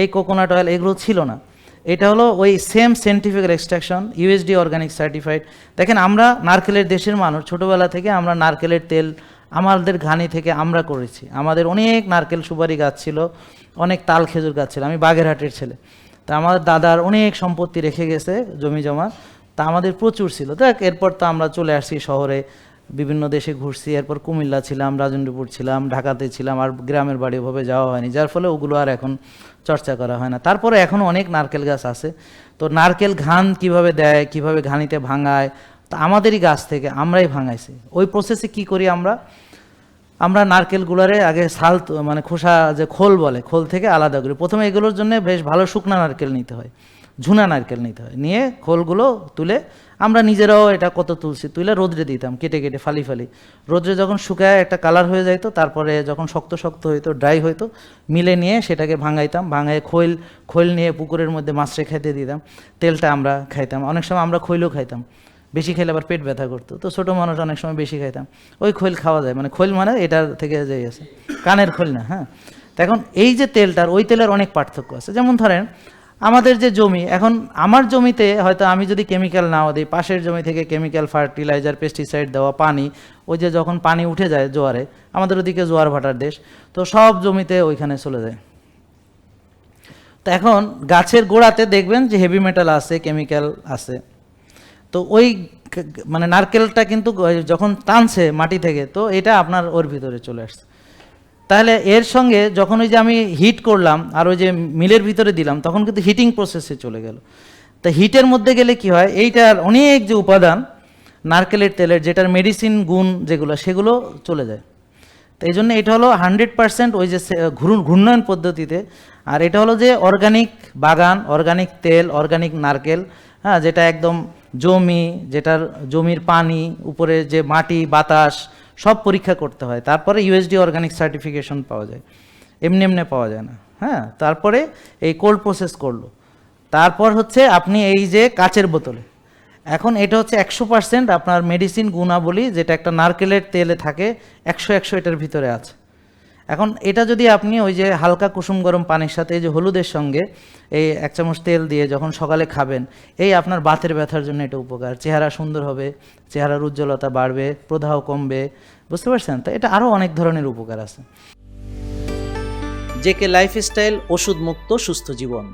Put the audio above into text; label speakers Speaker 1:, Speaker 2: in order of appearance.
Speaker 1: এই coconut oil এগুলো ছিল না। এটা হলো ওই same scientific extraction USD organic certified দেখেন আমরা নারকেলের দেশের মানুষ, ছোটোবেলা থেকে আমরা নারকেলের তেল, আমাদের ঘানি থেকে আমরা করেছি। আমাদের অনেক নারকেল সুপারি গাছ ছিল, অনেক তাল খেজুর গাছ ছিল। আমি বাগেরহাটের ছেলে। তা আমার দাদার অনেক সম্পত্তি রেখে গেছে জমি জমা। তা আমাদের প্রচুর ছিল। দেখ, এরপর তো আমরা চলে আসছি শহরে। বিভিন্ন দেশে ঘুরছি, এরপর কুমিল্লা ছিলাম, রাজেন্দ্রপুর ছিলাম, ঢাকাতে ছিলাম, আর গ্রামের বাড়ি ওভাবে যাওয়া হয়নি, যার ফলে ওগুলো আর এখন চর্চা করা হয় না। তারপরে এখনও অনেক নারকেল গাছ আছে। তো নারকেল ঘান কীভাবে দেয়, কীভাবে ঘানিতে ভাঙায়, তা আমাদেরই গাছ থেকে আমরাই ভাঙাইছি। ওই প্রসেসে কি করি আমরা? আমরা নারকেলগুলোরে আগে তো- মানে খোসা যে খোল বলে, খোল থেকে আলাদা করি। প্রথমে এগুলোর জন্য বেশ ভালো শুকনা নারকেল নিতে হয়। ঝুনা নারকেল নিতে হয়। নিয়ে খোলগুলো তুলে আমরা নিজেরাও এটা কত তুলছি, তুলে রোদ্রে দিতাম, কেটে কেটে, ফালি ফালি। রোদ্রে যখন শুকায় একটা কালার হয়ে যাইতো, তারপরে যখন শক্ত শক্ত হইতো ড্রাই হইতো, মিলে নিয়ে সেটাকে ভাঙাইতাম, ভাঙায় খৈল খৈল নিয়ে পুকুরের মধ্যে মাছরে খাইতে দিতাম, তেলটা আমরা খাইতাম। অনেক সময় আমরা খৈলও খাইতাম, বেশি খেলে আবার পেট ব্যথা করতো। তো ছোটো মানুষ অনেক সময় বেশি খাইতাম। ওই খৈল খাওয়া যায় মানে খৈল মানে এটার থেকে যে আছে, কানের খৈল না হ্যাঁ? এখন এই যে তেলটার, ওই তেলের অনেক পার্থক্য আছে। যেমন ধরেন আমাদের যে জমি, এখন আমার জমিতে হয়তো আমি যদি কেমিক্যাল নাও দিই, পাশের জমি থেকে কেমিক্যাল ফার্টিলাইজার পেস্টিসাইড দেওয়া পানি, ওই যে যখন পানি উঠে যায় জোয়ারে, আমাদের ওদিকে জোয়ার ভাটার দেশ, তো সব জমিতে ওইখানে চলে যায়। তো এখন গাছের গোড়াতে দেখবেন যে হেভি মেটাল আছে কেমিক্যাল আছে। তো ওই মানে নারকেলটা কিন্তু যখন টানছে মাটি থেকে, তো এটা আপনার ওর ভিতরে চলে আসছে। তাহলে এর সঙ্গে যখন ওই যে আমি হিট করলাম আর ওই যে মিলের ভিতরে দিলাম, তখন কিন্তু হিটিং প্রসেসে চলে গেল। তা হিটের মধ্যে গেলে কি হয়, এইটার অনেক যে উপাদান, নারকেলের তেলের, যেটার মেডিসিন গুণ যেগুলো, সেগুলো চলে যায়। তো এই জন্য এটা হলো হান্ড্রেড পার্সেন্ট ওই যে ঘূর্ণয়ন পদ্ধতিতে। আর এটা হলো যে অর্গানিক বাগান অর্গানিক তেল অর্গানিক নারকেল হ্যাঁ যেটা একদম জমি, যেটার জমির পানি, উপরে যে মাটি, বাতাস সব পরীক্ষা করতে হয়। তারপরে ইউএসডি অর্গানিক সার্টিফিকেশন পাওয়া যায়। এমনি এমনি পাওয়া যায় না। হ্যাঁ তারপরে এই কোল্ড প্রসেস করল। তারপর হচ্ছে আপনি এই যে কাচের বোতলে। এখন এটা হচ্ছে একশো পার্সেন্ট আপনার মেডিসিন গুণাবলী, যেটা একটা নারকেলের তেলে থাকে, একশো একশো এটার ভিতরে আছে। এখন এটা যদি আপনি ওই যে হালকা কুসুম গরম পানির সাথে এই যে হলুদের সঙ্গে এই এক চামচ তেল দিয়ে যখন সকালে খাবেন, এই আপনার বাতের ব্যথার জন্য এটা উপকার। চেহারা সুন্দর হবে, চেহারার উজ্জ্বলতা বাড়বে, প্রদাহ কমবে, বুঝতে পারছেন? তো এটা আরও অনেক ধরনের উপকার আছে।
Speaker 2: জেকে লাইফস্টাইল ওষুধ মুক্ত সুস্থ জীবন।